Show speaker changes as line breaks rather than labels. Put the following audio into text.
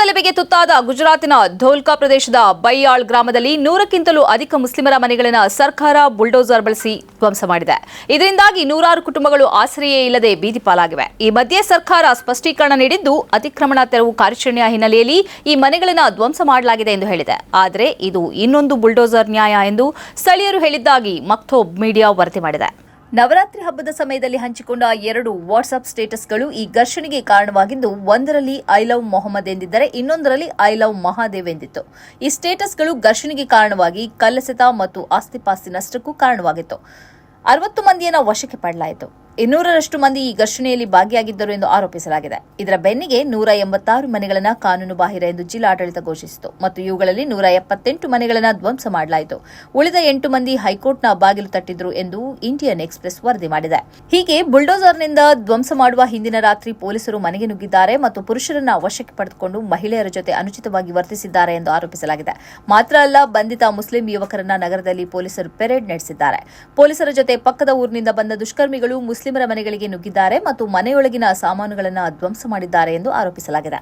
ಗಲಭೆಗೆ ತುತ್ತಾದ ಗುಜರಾತಿನ ಧೋಲ್ಕಾ ಪ್ರದೇಶದ ಬೈಯಾಳ್ ಗ್ರಾಮದಲ್ಲಿ ನೂರಕ್ಕಿಂತಲೂ ಅಧಿಕ ಮುಸ್ಲಿಮರ ಮನೆಗಳನ್ನು ಸರ್ಕಾರ ಬುಲ್ಡೋಸರ್ ಬಳಸಿ ಧ್ವಂಸ ಮಾಡಿದೆ. ಇದರಿಂದಾಗಿ ನೂರಾರು ಕುಟುಂಬಗಳು ಆಸರೆಯೇ ಇಲ್ಲದೆ ಬೀದಿಪಾಲಾಗಿವೆ ಈ ಮಧ್ಯೆ ಸರ್ಕಾರ ಸ್ಪಷ್ಟೀಕರಣ ನೀಡಿದ್ದು, ಅತಿಕ್ರಮಣ ತೆರವು ಕಾರ್ಯಾಚರಣೆಯ ಹಿನ್ನೆಲೆಯಲ್ಲಿ ಈ ಮನೆಗಳನ್ನು ಧ್ವಂಸ ಮಾಡಲಾಗಿದೆ ಎಂದು ಹೇಳಿದೆ. ಆದರೆ ಇದು ಇನ್ನೊಂದು ಬುಲ್ಡೋಸರ್ ನ್ಯಾಯ ಎಂದು ಸ್ಥಳೀಯರು ಹೇಳಿದ್ದಾಗಿ ಮಕ್ತೋಬ್ ಮೀಡಿಯಾ ವರದಿ ಮಾಡಿದೆ. ನವರಾತ್ರಿ ಹಬ್ಬದ ಸಮಯದಲ್ಲಿ ಹಂಚಿಕೊಂಡ ಎರಡು ವಾಟ್ಸ್ಆಪ್ ಸ್ಟೇಟಸ್ಗಳು ಈ ಘರ್ಷಣೆಗೆ ಕಾರಣವಾಗಿದ್ದು, ಒಂದರಲ್ಲಿ ಐ ಲವ್ ಮೊಹಮ್ಮದ್ ಎಂದಿದ್ದರೆ ಇನ್ನೊಂದರಲ್ಲಿ ಐ ಲವ್ ಮಹಾದೇವ್ ಎಂದಿತ್ತು. ಈ ಸ್ಟೇಟಸ್ಗಳು ಘರ್ಷಣೆಗೆ ಕಾರಣವಾಗಿ ಕಲ್ಲಸೆತ ಮತ್ತು ಆಸ್ತಿಪಾಸ್ತಿ ನಷ್ಟಕ್ಕೂ ಕಾರಣವಾಗಿತ್ತು. ಅರವತ್ತು ಮಂದಿಯನ್ನು ವಶಕ್ಕೆ ಪಡಲಾಯಿತು ಇನ್ನೂರರಷ್ಟು ಮಂದಿ ಈ ಘರ್ಷಣೆಯಲ್ಲಿ ಭಾಗಿಯಾಗಿದ್ದರು ಎಂದು ಆರೋಪಿಸಲಾಗಿದೆ. ಇದರ ಬೆನ್ನಿಗೆ ನೂರ ಎಂಬತ್ತಾರು ಮನೆಗಳನ್ನು ಕಾನೂನು ಬಾಹಿರ ಎಂದು ಜಿಲ್ಲಾಡಳಿತ ಘೋಷಿಸಿತು. ಮತ್ತು ಇವುಗಳಲ್ಲಿ ನೂರ ಎಪ್ಪತ್ತೆಂಟು ಮನೆಗಳನ್ನು ಧ್ವಂಸ ಮಾಡಲಾಯಿತು. ಉಳಿದ ಎಂಟು ಮಂದಿ ಹೈಕೋರ್ಟ್ನ ಬಾಗಿಲು ತಟ್ಟಿದ್ರು ಎಂದು ಇಂಡಿಯನ್ ಎಕ್ಸ್ಪ್ರೆಸ್ ವರದಿ ಮಾಡಿದೆ. ಹೀಗೆ ಬುಲ್ಡೋಸರ್ನಿಂದ ಧ್ವಂಸ ಮಾಡುವ ಹಿಂದಿನ ರಾತ್ರಿ ಪೊಲೀಸರು ಮನೆಗೆ ನುಗ್ಗಿದ್ದಾರೆ ಮತ್ತು ಪುರುಷರನ್ನ ವಶಕ್ಕೆ ಪಡೆದುಕೊಂಡು ಮಹಿಳೆಯರ ಜೊತೆ ಅನುಚಿತವಾಗಿ ವರ್ತಿಸಿದ್ದಾರೆ ಎಂದು ಆರೋಪಿಸಲಾಗಿದೆ. ಮಾತ್ರ ಅಲ್ಲ, ಬಂಧಿತ ಮುಸ್ಲಿಂ ಯುವಕರನ್ನ ನಗರದಲ್ಲಿ ಪೊಲೀಸರು ಪೆರೇಡ್ ನಡೆಸಿದ್ದಾರೆ. ಪೊಲೀಸರ ಜೊತೆ ಪಕ್ಕದ ಊರಿನಿಂದ ಬಂದ ದುಷ್ಕರ್ಮಿಗಳು ಮುಸ್ಲಿಮರ ಮನೆಗಳಿಗೆ ನುಗ್ಗಿದ್ದಾರೆ ಮತ್ತು ಮನೆಯೊಳಗಿನ ಸಾಮಾನುಗಳನ್ನು ಧ್ವಂಸ ಮಾಡಿದ್ದಾರೆ ಎಂದು ಆರೋಪಿಸಲಾಗಿದೆ.